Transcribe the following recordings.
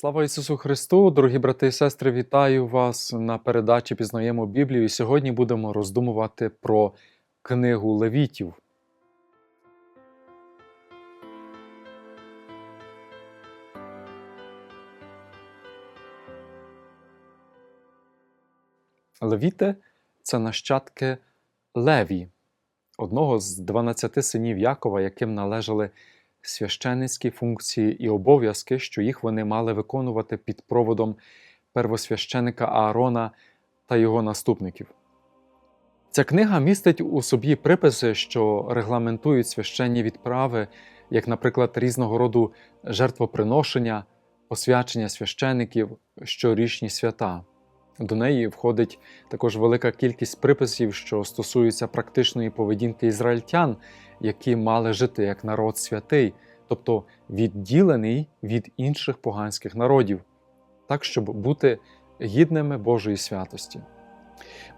Слава Ісусу Христу, дорогі брати і сестри, вітаю вас на передачі Пізнаємо Біблію. І сьогодні будемо роздумувати про книгу Левітів. Левіти це нащадки Леві, одного з 12 синів Якова, яким належали священницькі функції і обов'язки, що їх вони мали виконувати під проводом первосвященика Аарона та його наступників. Ця книга містить у собі приписи, що регламентують священні відправи, як, наприклад, різного роду жертвоприношення, освячення священиків, щорічні свята. До неї входить також велика кількість приписів, що стосуються практичної поведінки ізраїльтян, які мали жити як народ святий, тобто відділений від інших поганських народів, так щоб бути гідними Божої святості.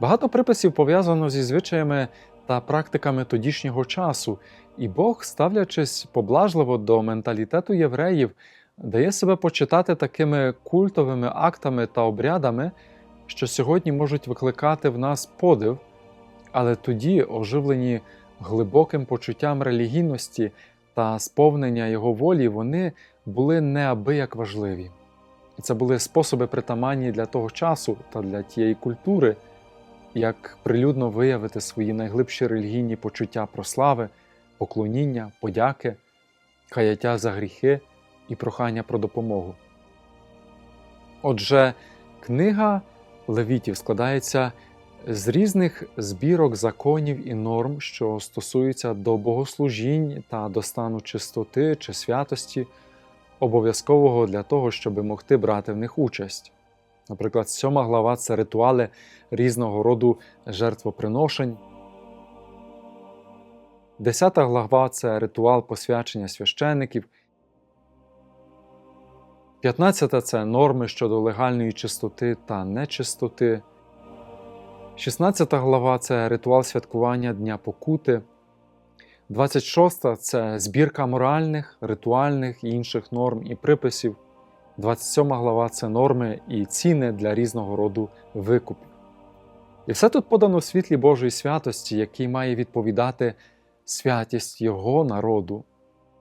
Багато приписів пов'язано зі звичаями та практиками тодішнього часу, і Бог, ставлячись поблажливо до менталітету євреїв, дає себе почитати такими культовими актами та обрядами, що сьогодні можуть викликати в нас подив, але тоді, оживлені глибоким почуттям релігійності та сповнення його волі, вони були неабияк важливі. І це були способи притаманні для того часу та для тієї культури, як прилюдно виявити свої найглибші релігійні почуття про слави, поклоніння, подяки, каяття за гріхи і прохання про допомогу. Отже, книга Левітів складається з різних збірок законів і норм, що стосуються до богослужінь та до стану чистоти чи святості, обов'язкового для того, щоб могти брати в них участь. Наприклад, сьома глава це ритуали різного роду жертвоприношень. Десята глава це ритуал посвячення священиків. 15 це норми щодо легальної чистоти та нечистоти. 16 глава це ритуал святкування Дня Покути. 26 це збірка моральних, ритуальних і інших норм і приписів. 27 глава це норми і ціни для різного роду викупів. І все тут подано в світлі Божої святості, який має відповідати святість Його народу,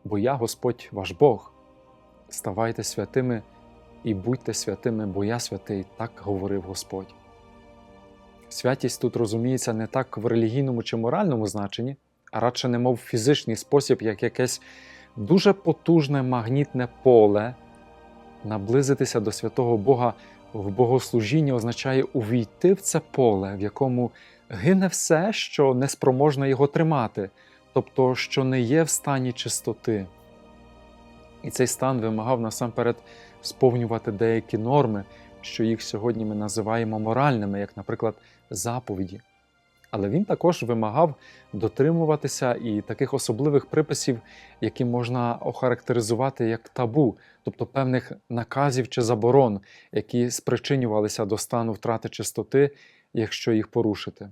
бо я Господь ваш Бог. Ставайте святими і будьте святими, бо я святий, так говорив Господь. Святість тут розуміється не так в релігійному чи моральному значенні, а радше немов фізичний спосіб, як якесь дуже потужне магнітне поле. Наблизитися до святого Бога в богослужінні означає увійти в це поле, в якому гине все, що неспроможне його тримати, тобто, що не є в стані чистоти. І цей стан вимагав насамперед сповнювати деякі норми, що їх сьогодні ми називаємо моральними, як, наприклад, заповіді. Але він також вимагав дотримуватися і таких особливих приписів, які можна охарактеризувати як табу, тобто певних наказів чи заборон, які спричинювалися до стану втрати чистоти, якщо їх порушити.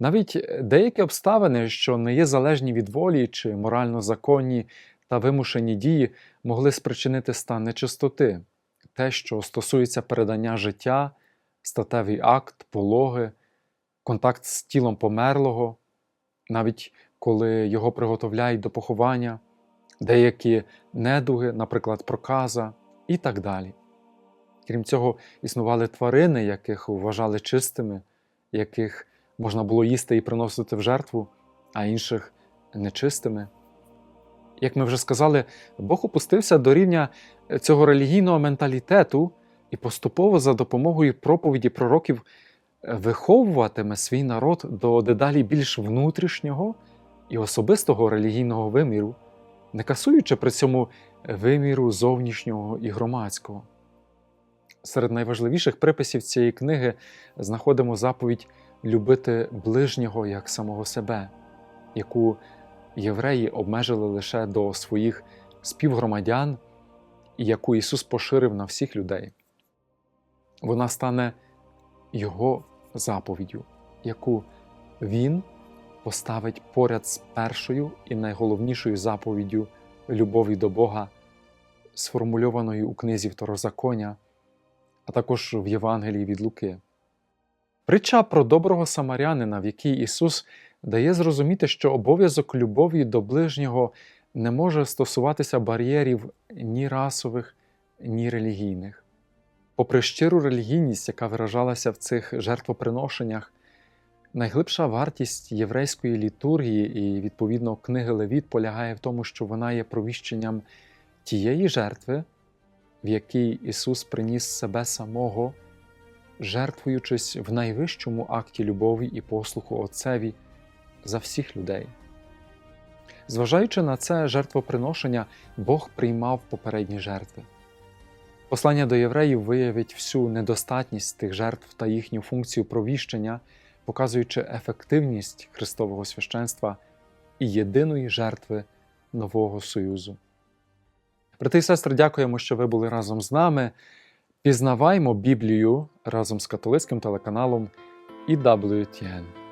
Навіть деякі обставини, що не є залежні від волі чи морально законні та вимушені дії, могли спричинити стан нечистоти, те, що стосується передання життя, статевий акт, пологи контакт з тілом померлого, навіть коли його приготовляють до поховання, деякі недуги, наприклад, проказа і так далі. Крім цього, існували тварини, яких вважали чистими, яких можна було їсти і приносити в жертву, а інших нечистими. Як ми вже сказали, Бог опустився до рівня цього релігійного менталітету і поступово за допомогою проповіді пророків виховуватиме свій народ до дедалі більш внутрішнього і особистого релігійного виміру, не касуючи при цьому виміру зовнішнього і громадського. Серед найважливіших приписів цієї книги знаходимо заповідь любити ближнього як самого себе, яку євреї обмежили лише до своїх співгромадян яку Ісус поширив на всіх людей. Вона стане Його заповіддю, яку Він поставить поряд з першою і найголовнішою заповіддю любові до Бога сформульованої у книзі Второзаконня, а також в Євангелії від Луки. Притча про доброго самарянина, в якій Ісус дає зрозуміти, що обов'язок любові до ближнього не може стосуватися бар'єрів ні расових, ні релігійних. Попри щиру релігійність, яка виражалася в цих жертвоприношеннях, найглибша вартість єврейської літургії і, відповідно, книги Левіт полягає в тому, що вона є провіщенням тієї жертви, в якій Ісус приніс себе самого, жертвуючись в найвищому акті любові і послуху Отцеві за всіх людей. Зважаючи на це жертвоприношення, Бог приймав попередні жертви. Послання до євреїв виявить всю недостатність тих жертв та їхню функцію провіщення, показуючи ефективність Христового священства і єдиної жертви нового Союзу. Брати і сестри, дякуємо, що ви були разом з нами. Пізнаваймо Біблію разом з католицьким телеканалом EWTN.